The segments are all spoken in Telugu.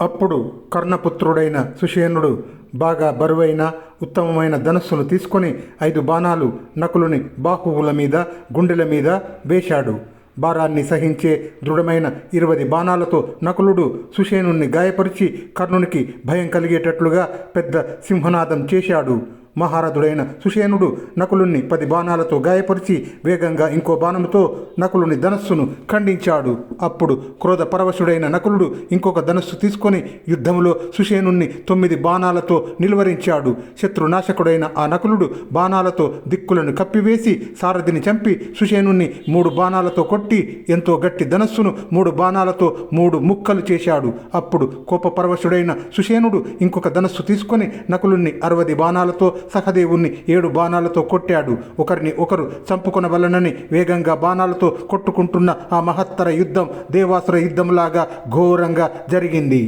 అప్పుడు కర్ణపుత్రుడైన సుషేనుడు బాగా బరువైన ఉత్తమమైన ధనస్సును తీసుకొని ఐదు బాణాలు నకులుని బాహువుల మీద గుండెల మీద వేశాడు. భారాన్ని సహించే దృఢమైన ఇరవై బాణాలతో నకులుడు సుషేనుణ్ణి గాయపరిచి కర్ణునికి భయం కలిగేటట్లుగా పెద్ద సింహనాదం చేశాడు. మహారథుడైన సుషేనుడు నకులుణ్ణి పది బాణాలతో గాయపరిచి వేగంగా ఇంకో బాణంతో నకులుని ధనస్సును ఖండించాడు. అప్పుడు క్రోధ పరవశుడైన నకులుడు ఇంకొక ధనస్సు తీసుకొని యుద్ధంలో సుషేనుణ్ణి తొమ్మిది బాణాలతో నిలువరించాడు. శత్రునాశకుడైన ఆ నకులుడు బాణాలతో దిక్కులను కప్పివేసి సారథిని చంపి సుషేనుణ్ణి మూడు బాణాలతో కొట్టి ఎంతో గట్టి ధనస్సును మూడు బాణాలతో మూడు ముక్కలు చేశాడు. అప్పుడు కోపపరవశుడైన సుషేనుడు ఇంకొక ధనస్సు తీసుకొని నకులుణ్ణి అరవది బాణాలతో సహదేవుణ్ణి ఏడు బాణాలతో కొట్టాడు. ఒకరిని ఒకరు చంపుకొనవలనని వేగంగా బాణాలతో కొట్టుకుంటున్న ఆ మహత్తర యుద్ధం దేవాసుర యుద్ధంలాగా ఘోరంగా జరిగింది.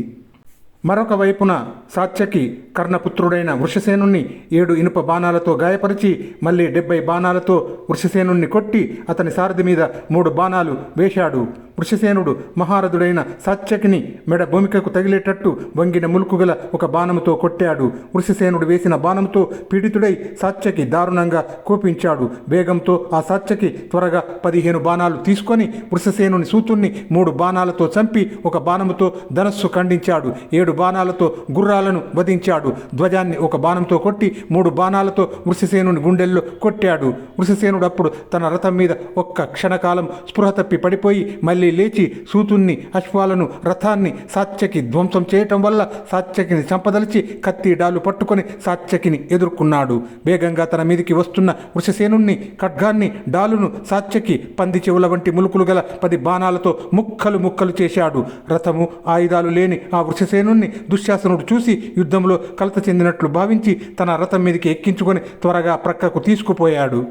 మరొక వైపున సాత్యకి కర్ణపుత్రుడైన వృషసేనుణ్ణి ఏడు ఇనుప బాణాలతో గాయపరిచి మళ్ళీ డెబ్బై బాణాలతో వృషసేనుణ్ణి కొట్టి అతని సారథి మీద మూడు బాణాలు వేశాడు. వృషసేనుడు మహారథుడైన సాత్యకిని మెడ భూమికకు తగిలేటట్టు వంగిన ములుకుగల ఒక బాణముతో కొట్టాడు. వృషసేనుడు వేసిన బాణంతో పీడితుడై సాత్యకి దారుణంగా కోపించాడు. వేగంతో ఆ సాత్యకి త్వరగా పదిహేను బాణాలు తీసుకొని వృషసేనుని సూతుణ్ణి మూడు బాణాలతో చంపి ఒక బాణముతో ధనస్సు ఖండించాడు. ఏడు బాణాలతో గుర్రాలను వధించాడు. ధ్వజాన్ని ఒక బాణంతో కొట్టి మూడు బాణాలతో వృషసేనుని గుండెల్లో కొట్టాడు. వృషసేనుడు అప్పుడు తన రథం మీద ఒక్క క్షణకాలం స్పృహ తప్పి పడిపోయి మళ్ళీ లేచి సూతుణ్ణి అశ్వాలను రథాన్ని సాత్యకి ధ్వంసం చేయటం వల్ల సాత్యకిని చంపదలిచి కత్తి డాలు పట్టుకొని సాత్యకిని ఎదుర్కొన్నాడు. వేగంగా తన మీదికి వస్తున్న వృషసేనుణ్ణి ఖడ్గాన్ని డాలును సాత్యకి పంది చెవుల వంటి ములుకులు గల పది బాణాలతో ముక్కలు ముక్కలు చేశాడు. రథము ఆయుధాలు లేని ఆ వృషసేనుణ్ణి దుశ్శాసనుడు చూసి యుద్ధంలో కలత చెందినట్లు భావించి తన రథం మీదకి ఎక్కించుకొని త్వరగా ప్రక్కకు తీసుకుపోయాడు.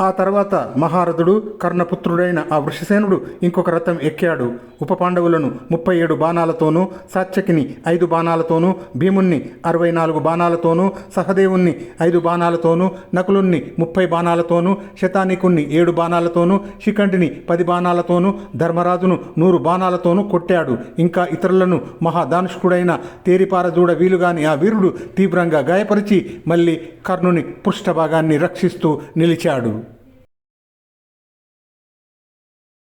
ఆ తర్వాత మహారథుడు కర్ణపుత్రుడైన ఆ వృషసేనుడు ఇంకొక రథం ఎక్కాడు. ఉప పాండవులను ముప్పై ఏడు బాణాలతోనూ సాత్యకిని ఐదు బాణాలతోనూ భీముణ్ణి అరవై నాలుగు బాణాలతోనూ సహదేవుణ్ణి ఐదు బాణాలతోనూ నకులుణ్ణి ముప్పై బాణాలతోనూ శతానికుణ్ణి ఏడు బాణాలతోనూ శిఖండిని పది బాణాలతోనూ ధర్మరాజును నూరు బాణాలతోనూ కొట్టాడు. ఇంకా ఇతరులను మహాదానుష్కుడైన తేరిపారదూడ వీలుగాని ఆ వీరుడు తీవ్రంగా గాయపరిచి మళ్ళీ కర్ణుని పృష్ఠభాగాన్ని రక్షిస్తూ నిలిచాడు.